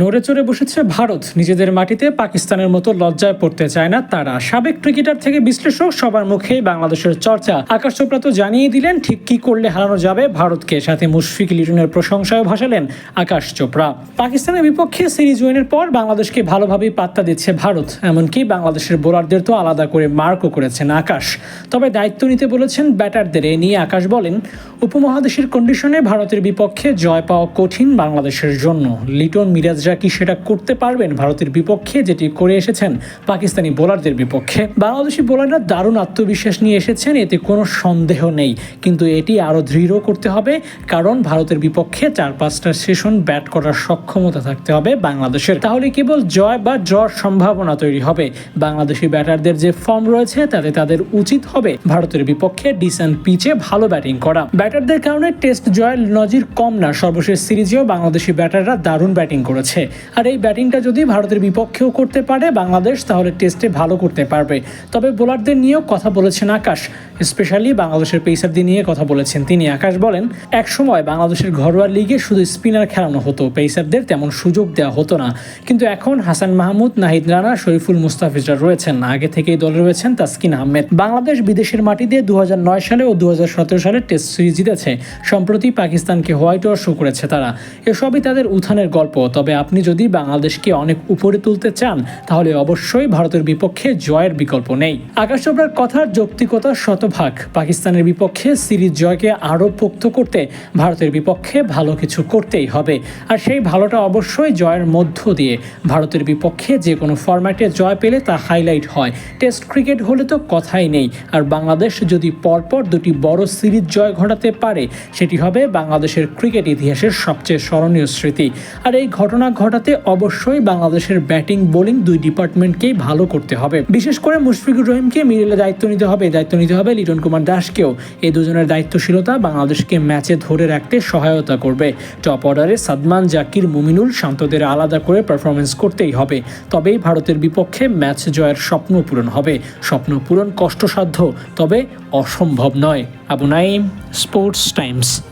নড়ে চড়ে বসেছে ভারত। নিজেদের মাটিতে পাকিস্তানের মতো লজ্জায় পড়তে চায় না তারা। সাবেক ক্রিকেটার থেকে বিশ্লেষক সবার মুখে বাংলাদেশের চর্চা। আকাশ চোপড়া তো জানিয়ে দিলেন, ঠিক কি করলে হারানো যাবে ভারতকে। সাথে মুশফিক লিটনের প্রশংসায় ভাসালেন আকাশ চোপড়া। পাকিস্তানের বিপক্ষে সিরিজ উইনের পর বাংলাদেশকে ভালোভাবেই পাত্তা দিচ্ছে ভারত। এমনকি বাংলাদেশের বোলারদের তো আলাদা করে মার্কও করেছেন আকাশ। তবে দায়িত্ব নিতে বলেছেন ব্যাটারদের। এ নিয়ে আকাশ বলেন, উপমহাদেশের কন্ডিশনে ভারতের বিপক্ষে জয় পাওয়া কঠিন বাংলাদেশের জন্য। লিটন মিরাজরা কি সেটা করতে পারবেন? ভারতের বিপক্ষে যেটি করে এসেছেন পাকিস্তানি বোলারদের বিপক্ষে। বাংলাদেশি বোলাররা দারুণ আত্মবিশ্বাস নিয়ে এসেছেন, এতে কোনো সন্দেহ নেই। কিন্তু এটি আরও দৃঢ় করতে হবে, কারণ ভারতের বিপক্ষে চার পাঁচটা সেশন ব্যাট করার সক্ষমতা থাকতে হবে বাংলাদেশের। তাহলে কেবল জয় বা ড্রর সম্ভাবনা তৈরি হবে। বাংলাদেশি ব্যাটারদের যে ফর্ম রয়েছে, তাতে তাদের উচিত হবে ভারতের বিপক্ষে ডিসেন্ট পিচে ভালো ব্যাটিং করা। ব্যাটারদের কারণে টেস্ট জয়ের নজির কম না। সর্বশেষ সিরিজেও বাংলাদেশি ব্যাটাররা দারুণ ব্যাটিং করেছে। আর এই ব্যাটিংটা যদি ভারতের বিপক্ষেও করতে পারে বাংলাদেশ, তাহলে টেস্টে ভালো করতে পারবে। তবে বোলারদের নিয়েও কথা বলেছেন আকাশ। স্পেশালি বাংলাদেশের পেসারদের নিয়ে কথা বলেছেন তিনি। আকাশ বলেন এক সময় বাংলাদেশের ঘরোয়া লিগে শুধু স্পিনার খেলানো হতো। পেসারদের তেমন সুযোগ দেওয়া হতো না। কিন্তু এখন হাসান মাহমুদ, নাহিদ রানা, শরীফুল মুস্তাফিজরা রয়েছেন। আগে থেকেই দলে রয়েছেন তাসকিন আহমেদ। বাংলাদেশ বিদেশের মাটি মাটিতে দু সালে ও দু হাজার সতেরো সালে টেস্ট সিরিজ জিতেছে। সম্প্রতি পাকিস্তানকে হোয়াইট ওয়াশ করেছে তারা। এসবই তাদের উত্থানের গল্প। তবে আপনি যদি বাংলাদেশকে অনেক উপরে তুলতে চান, তাহলে অবশ্যই ভারতের বিপক্ষে জয়ের বিকল্প নেই। আকাশ চোপড়ার কথার যৌক্তিকতা শতভাগ। পাকিস্তানের বিপক্ষে সিরিজ জয়কে আরও পোক্ত করতে ভারতের বিপক্ষে ভালো কিছু করতেই হবে। আর সেই ভালোটা অবশ্যই জয়ের মধ্য দিয়ে। ভারতের বিপক্ষে যে কোনো ফরম্যাটে জয় পেলে তা হাইলাইট হয়। টেস্ট ক্রিকেট হলে তো কথাই নেই। আর বাংলাদেশ যদি পরপর দুটি বড় সিরিজ জয় ঘটাতে পারে, সেটি হবে বাংলাদেশের ক্রিকেট ইতিহাসের সবচেয়ে স্মরণীয় স্মৃতি। আর এই ঘটনা ঘটাতে অবশ্যই বাংলাদেশের ব্যাটিং, বোলিং দুই ডিপার্টমেন্টকেই ভালো করতে হবে। বিশেষ করে মুশফিকুর রহিমকে মিডলে দায়িত্ব নিতে হবে। দায়িত্ব নিতে হবে লিটন কুমার দাসকেও। এই দুজনের দায়িত্বশীলতা বাংলাদেশকে ম্যাচে ধরে রাখতে সহায়তা করবে। টপ অর্ডারে সাদমান, জাকির, মুমিনুল শান্তদের আলাদা করে পারফরমেন্স করতেই হবে। তবেই ভারতের বিপক্ষে ম্যাচ জয়ের স্বপ্ন পূরণ হবে। স্বপ্ন পূরণ কষ্টসাধ্য, তবে অসম্ভব নয়। Abu Naim sports times.